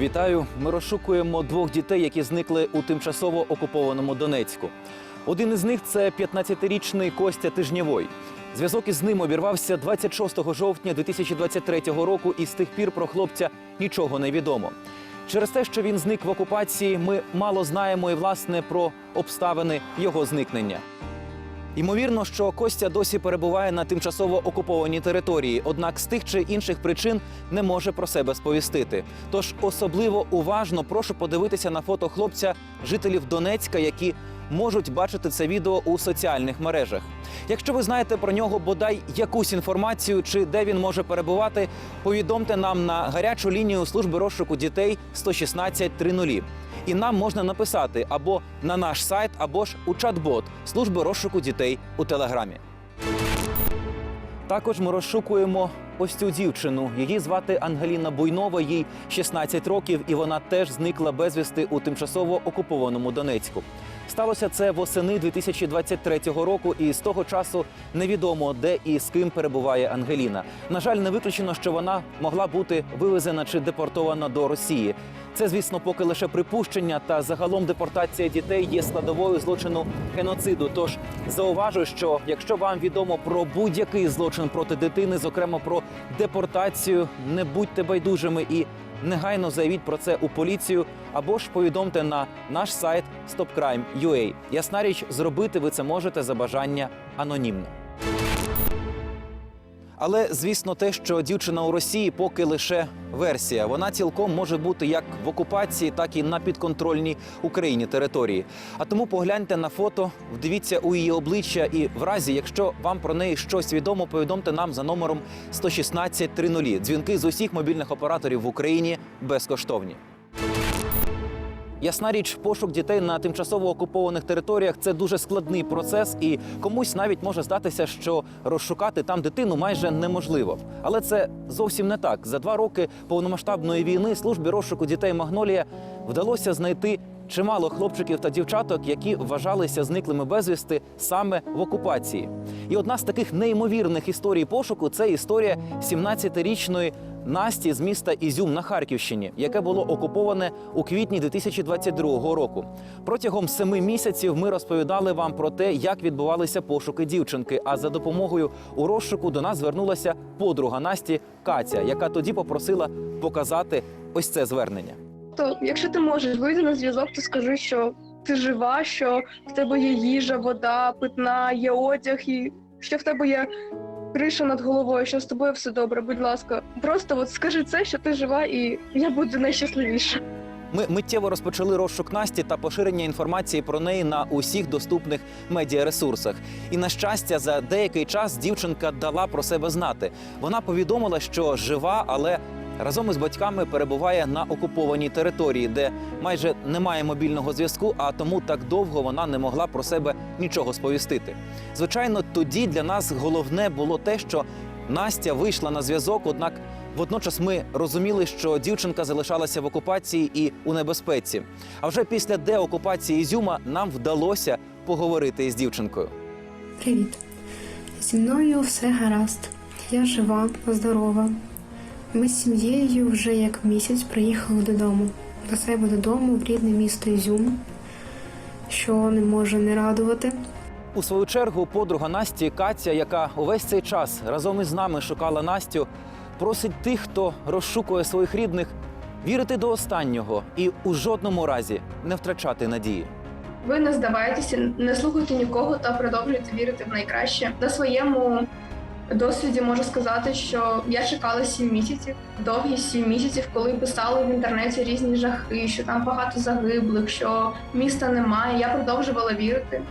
Вітаю! Ми розшукуємо двох дітей, які зникли у тимчасово окупованому Донецьку. Один із них це 15-річний Костя Тижнєвой. Зв'язок із ним обірвався 26 жовтня 2023 року, і з тих пір про хлопця нічого не відомо. Через те, що він зник в окупації, ми мало знаємо і власне про обставини його зникнення. Ймовірно, що Костя досі перебуває на тимчасово окупованій території, однак з тих чи інших причин не може про себе сповістити. Тож особливо уважно прошу подивитися на фото хлопця, жителів Донецька, які можуть бачити це відео у соціальних мережах. Якщо ви знаєте про нього бодай якусь інформацію чи де він може перебувати, повідомте нам на гарячу лінію служби розшуку дітей 116 30. І нам можна написати або на наш сайт, або ж у чат-бот служби розшуку дітей у телеграмі. Також ми розшукуємо ось цю дівчину. Її звати Ангеліна Буйнова, їй 16 років, і вона теж зникла безвісти у тимчасово окупованому Донецьку. Сталося це восени 2023 року, і з того часу невідомо, де і з ким перебуває Ангеліна. На жаль, не виключено, що вона могла бути вивезена чи депортована до Росії. Це, звісно, поки лише припущення, та загалом депортація дітей є складовою злочину геноциду. Тож зауважу, що якщо вам відомо про будь-який злочин проти дитини, зокрема про депортацію, не будьте байдужими і негайно заявіть про це у поліцію або ж повідомте на наш сайт stopcrime.ua. Ясна річ, зробити ви це можете за бажання анонімно. Але звісно, те, що дівчина у Росії поки лише версія. Вона цілком може бути як в окупації, так і на підконтрольній Україні території. А тому погляньте на фото, вдивіться у її обличчя, і в разі, якщо вам про неї щось відомо, повідомте нам за номером 116 30. Дзвінки з усіх мобільних операторів в Україні безкоштовні. Ясна річ, пошук дітей на тимчасово окупованих територіях це дуже складний процес, і комусь навіть може здатися, що розшукати там дитину майже неможливо. Але це зовсім не так. За два роки повномасштабної війни службі розшуку дітей Магнолія вдалося знайти чимало хлопчиків та дівчаток, які вважалися зниклими безвісти саме в окупації. І одна з таких неймовірних історій пошуку це історія 17-річної Насті з міста Ізюм на Харківщині, яке було окуповане у квітні 2022 року. Протягом семи місяців ми розповідали вам про те, як відбувалися пошуки дівчинки. А за допомогою у розшуку до нас звернулася подруга Насті Катя, яка тоді попросила показати ось це звернення. То якщо ти можеш вийти на зв'язок, то скажи, що ти жива, що в тебе є їжа, вода, питна, є одяг, і що в тебе є криша над головою, що з тобою все добре. Будь ласка, просто от скажи це, що ти жива, і я буду найщасливіша. Ми миттєво розпочали розшук Насті та поширення інформації про неї на усіх доступних медіаресурсах. І на щастя, за деякий час дівчинка дала про себе знати. Вона повідомила, що жива, але разом із батьками перебуває на окупованій території, де майже немає мобільного зв'язку, а тому так довго вона не могла про себе нічого сповістити. Звичайно, тоді для нас головне було те, що Настя вийшла на зв'язок, однак водночас ми розуміли, що дівчинка залишалася в окупації і у небезпеці. А вже після деокупації Ізюма нам вдалося поговорити із дівчинкою. Привіт. Зі мною все гаразд. Я жива, здорова. Ми з сім'єю вже як місяць приїхали додому. До себе додому в рідне місто Ізюм, що не може не радувати. У свою чергу подруга Насті Катя, яка увесь цей час разом із нами шукала Настю, просить тих, хто розшукує своїх рідних, вірити до останнього і у жодному разі не втрачати надії. Ви не здавайтеся, не слухайте нікого та продовжуйте вірити в найкраще. На своєму досвіді можу сказати, що я чекала сім місяців, довгі сім місяців, коли писали в інтернеті різні жахи, що там багато загиблих, що міста немає. Я продовжувала вірити.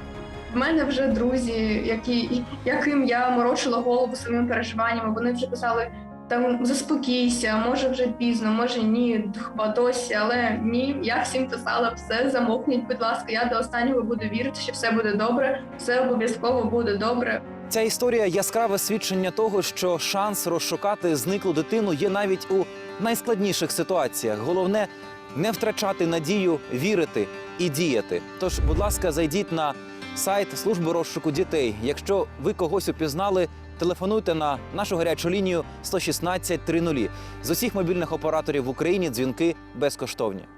В мене вже друзі, які, яким я морочила голову своїми переживаннями, вони вже писали. Там заспокійся, може вже пізно, може ні, хіба досі, але ні. Я всім писала все, замовкніть, будь ласка, я до останнього буду вірити, що все буде добре, все обов'язково буде добре. Ця історія яскраве свідчення того, що шанс розшукати зниклу дитину є навіть у найскладніших ситуаціях. Головне не втрачати надію, вірити і діяти. Тож, будь ласка, зайдіть на сайт служби розшуку дітей. Якщо ви когось упізнали, телефонуйте на нашу гарячу лінію 116 30. З усіх мобільних операторів в Україні дзвінки безкоштовні.